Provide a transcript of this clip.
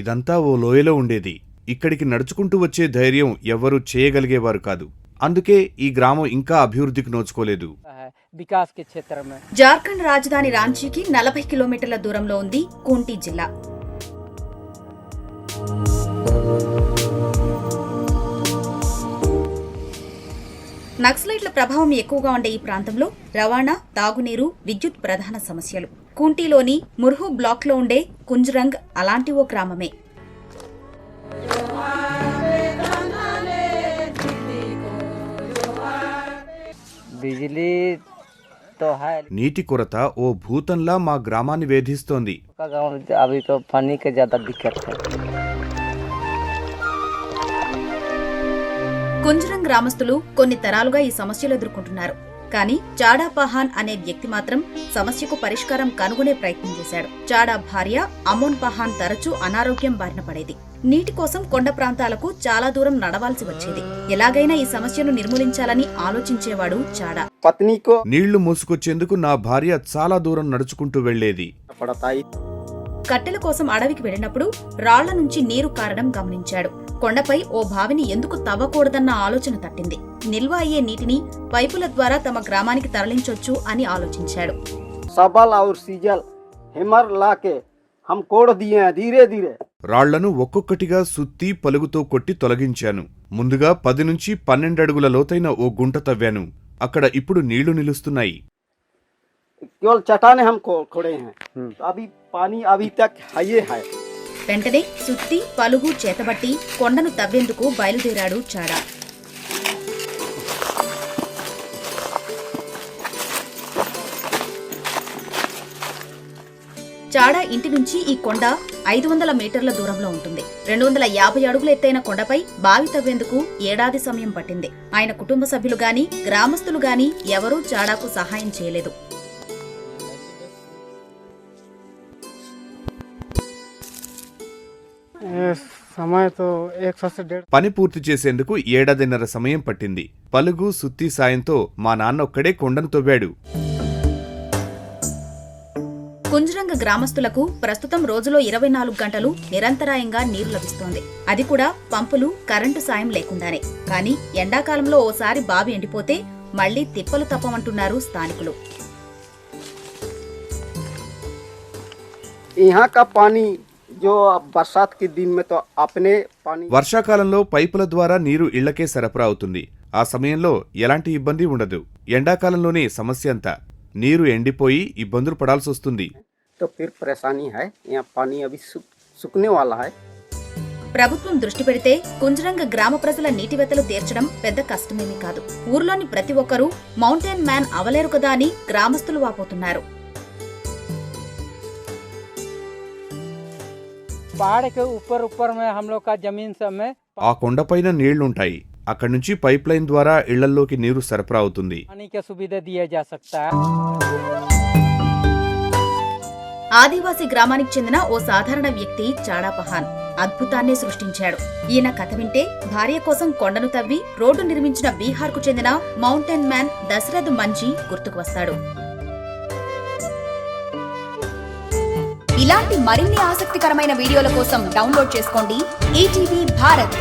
ఇదంతా ఓ లోయలో ఉండేది. ఇక్కడికి నడుచుకుంటూ వచ్చే ధైర్యం ఎవ్వరూ చేయగలిగేవారు కాదు. అందుకే ఈ గ్రామం ఇంకా అభివృద్ధికి నోచుకోలేదు. జార్ఖండ్ రాజధాని రాంచీకి నలభై కిలోమీటర్ల దూరంలో ఉంది కోంటి జిల్లా. నక్సలైట్ల ప్రభావం ఎక్కువగా ఉండే ఈ ప్రాంతంలో రవాణా తాగునీరు విద్యుత్ ప్రధాన సమస్యలు. కూంటీలోని ముర్హు బ్లాక్లో ఉండే కుంజ్రంగ్ అలాంటి ఓ గ్రామమే. నీటి కొరత ఓ భూతంలా మా గ్రామాన్ని వేధిస్తోంది. కుంజరం గ్రామస్తులు కొన్ని తరాలుగా ఈ సమస్యలు ఎదుర్కొంటున్నారు. కానీ చాడా పహాన్ అనే వ్యక్తి మాత్రం సమస్యకు పరిష్కారం కనుగొనే ప్రయత్నం చేశాడు. చాడా భార్య అమోన్ పహాన్ తరచూ అనారోగ్యం బారిన పడేది. నీటి కోసం కొండ ప్రాంతాలకు చాలా దూరం నడవాల్సి వచ్చేది. ఎలాగైనా ఈ సమస్యను నిర్మూలించాలని ఆలోచించేవాడు చాడా. నీళ్ళు మోసుకొచ్చేందుకు నా భార్య చాలా దూరం నడుచుకుంటూ వెళ్ళేది కట్టెల కోసం అడవికి వెళ్ళినప్పుడు రాళ్ళ నుంచి నీరు కారడం గమనించాడు. కొండపై ఓ బావిని ఎందుకు తవ్వకూడదన్న ఆలోచన తట్టింది. నిల్వ అయ్యే నీటిని పైపుల ద్వారా తమ గ్రామానికి తరలించొచ్చు అని ఆలోచించాడు. సబల్ ఔర్ హిమర్ ధీరే ధీరే. రాళ్ళను ఒక్కొక్కటిగా సుత్తి పలుగుతో కొట్టి తొలగించాను. ముందుగా పది నుంచి పన్నెండు అడుగుల లోతైన ఓ గుంట తవ్వాను. అక్కడ ఇప్పుడు నీళ్ళు నిలుస్తున్నాయి. केवल चटाने हम को खोड़े हैं तो अभी पानी अभी तक है ये है వెంటనే సుత్తి పలుగు చేతబట్టి కొండను తవ్వేందుకు బయలుదేరాడు చాడా చాడా ఇంటి నుంచి ఈ కొండ ఐదు వందల మీటర్ల దూరంలో ఉంటుంది రెండు వందల యాభై అడుగుల ఎత్తైన కొండపై బావి తవ్వేందుకు ఏడాది సమయం పట్టింది ఆయన కుటుంబ సభ్యులు గాని గ్రామస్తులు గాని ఎవరూ చాడాకు సహాయం చేయలేదు పని పూర్తి చేసేందుకు ఏడాదిన్నర సమయం పట్టింది పలుగు సుత్తి సాయంతో మా నాన్న ఒక్కడే కొండను తవ్వాడు కుంజరంగ గ్రామస్తులకు ప్రస్తుతం రోజులో ఇరవై నాలుగు గంటలు నిరంతరాయంగా నీరు లభిస్తోంది అది కూడా పంపులు కరెంటు సాయం లేకుండానే కానీ ఎండాకాలంలో ఓసారి బావి ఎండిపోతే మళ్లీ తిప్పలు తప్పమంటున్నారు స్థానికులు यहाँ का पानी వర్షాకాలంలో పైపుల ద్వారా నీరు ఇళ్ళకే సరఫరా అవుతుంది. ఆ సమయంలో ఎలాంటి ఇబ్బంది ఉండదు. ఎండాకాలంలోనే సమస్య అంతా. నీరు ఎండిపోయి ఇబ్బందులు పడాల్సి వస్తుంది. ప్రభుత్వం దృష్టి పెడితే కుంజరంగ గ్రామ ప్రజల నీటివెత్తలు తీర్చడం పెద్ద కష్టమేమీ కాదు. ఊర్లోని ప్రతి ఒక్కరూ మౌంటైన్ మ్యాన్ అవలేరు కదా అని గ్రామస్తులు వాపోతున్నారు. పహాడ ఉప్పర్ ఉప్పర్ జమీన్ ఆ కొండపైన నీళ్ళుంటాయి. అక్కడి నుంచి పైప్ లైన్ ద్వారా ఇళ్ళలోకి నీరు సరఫరా అవుతుంది ఆదివాసీ గ్రామానికి చెందిన ఓ సాధారణ వ్యక్తి చాడాపహాన్ అద్భుతాన్ని సృష్టించాడు. ఈయన కథ వింటే భార్య కోసం కొండను తవ్వి రోడ్డు నిర్మించిన బీహార్కు చెందిన మౌంటైన్ మ్యాన్ దశరథ్ మంజీ గుర్తుకు వస్తాడు. ఇలాంటి మరిన్ని ఆసక్తికరమైన వీడియోల కోసం డౌన్లోడ్ చేసుకోండి. ఈటీవీ భారత్.